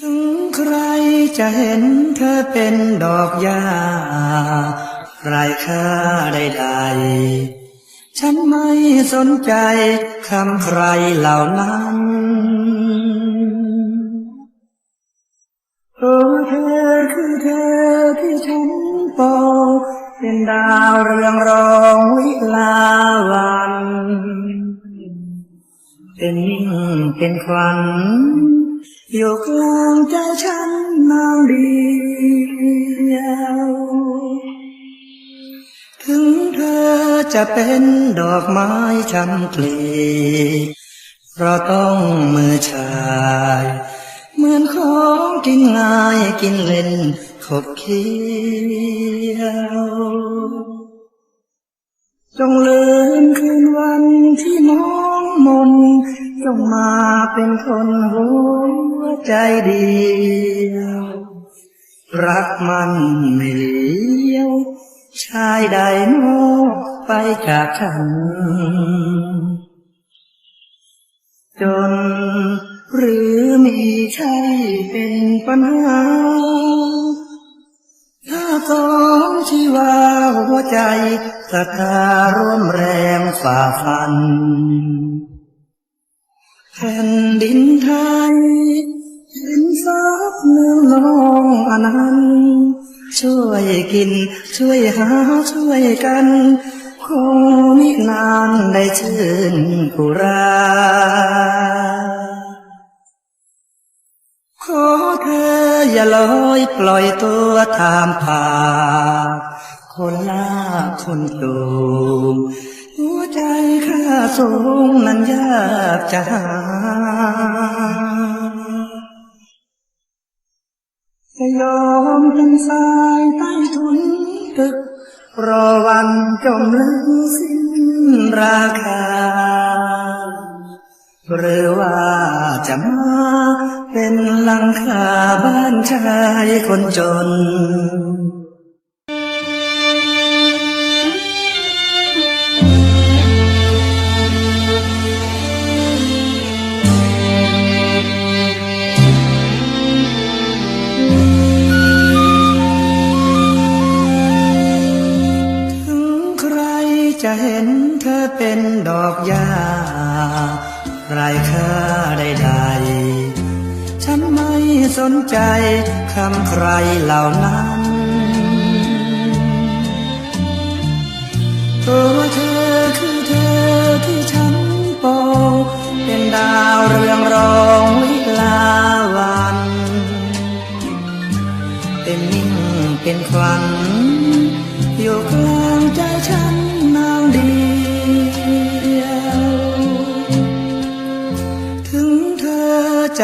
ถึงใครจะเห็นเธอเป็นดอกหญ้าไรค่าใดๆ ฉันไม่สนใจคำใครเหล่านั้นโอ้เธอคือเธอที่ฉันปองเป็นดาวเรืองรองวิลาวัน เป็นนิ่งเป็นควัน อยู่กลางใจฉันนางเดียวถึงเธอจะเป็นดอกไม้ช้ำกลีเพราะต้องมือชาย เหมือนของกินง่ายกินเล่นขบเคี้ยวจงลืมคืนวันที่มอง มนจงมาเป็นคนหัวใจเดียว รักมันไม่เลี้ยว ชายใดนอกไปจากฉัน จนหรือมีใช่เป็นปัญหา ถ้าสองชีวาหัวใจศรัทธาร่วมแรงฝ่าฟัน แผ่นดินไทยเป็นซับเมืองนองอนันต์ช่วยกิน ช่วยหาช่วยกัน คงมินานได้ชื่นกุรา ขอเธออย่าลอยปล่อยตัวตามผ่าคนลาคนตูม สูงนั้นยากจะหาจะยอมเป็นสายใต้ทุนตึก รอวันจมลึกสิ้นราคา หรือว่าจะมาเป็นหลังคาบ้านชายคนจน อกยาไรค่าใดๆ ฉันไม่สนใจคำใครเหล่านั้นตัวเธอ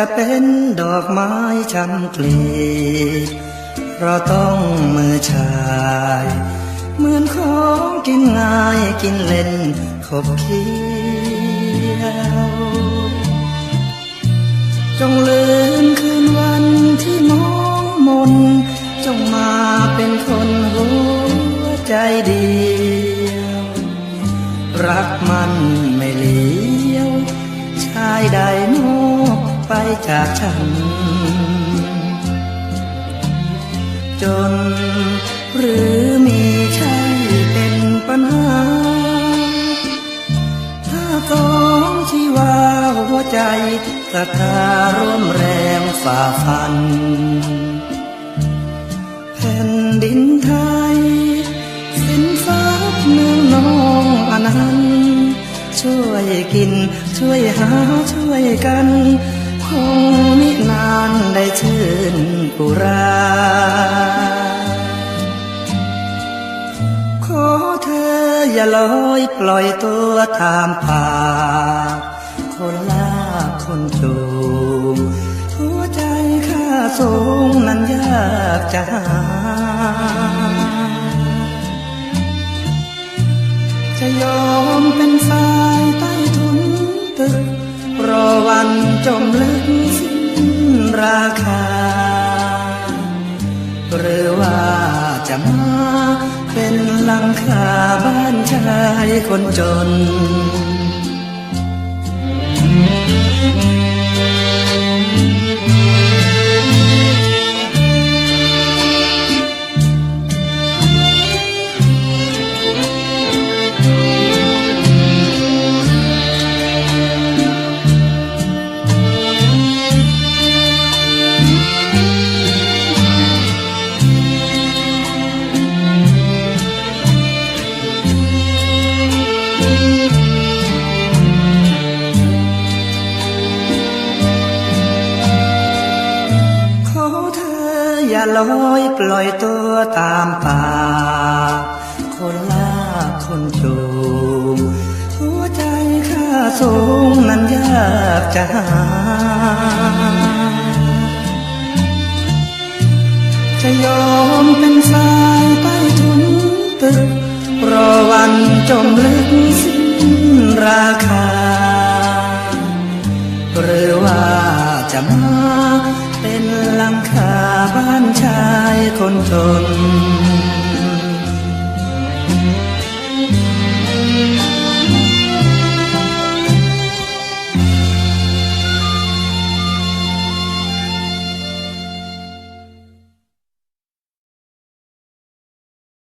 จะเป็นดอกไม้ช้ำกลีเราต้องมือชายเหมือนของกินง่ายกินเล่นขบเคี้ยวจงลืมคืนวันที่มองมน จงมาเป็นคนหัวใจเดียว รักมันไม่เลี้ยวชายใด ไปจากฉัน จน หรือมีใช่เป็นปัญหา ถ้าสองชีวาหัวใจศรัทธาร่วมแรงฝ่าฟัน แผ่นดินไทย สินทรัพย์เมืองนองอนันต์ช่วยกิน ช่วยหาช่วยกัน มินานได้ชื่นกุราขอเธออย่าลอยปล่อยตัวตามผ่าคนลาคนจูงหัวใจข้าสูงนั้นยากจะหาจะยอมเป็นสายใต้ทุนตึกรอวันจมลึก ราคา หรือว่าจะมาเป็นหลังคาบ้านชายคนจน จะลอยปล่อยตัวตามป่า คนลากคนจูงหัวใจข้าสูงนั้นยากจะหาจะยอมเป็นสายใต้ทุนตึก รอวันจมลึกสิ้นราคา หรือว่าจะมา เป็นหลังคาบ้านชายคนจน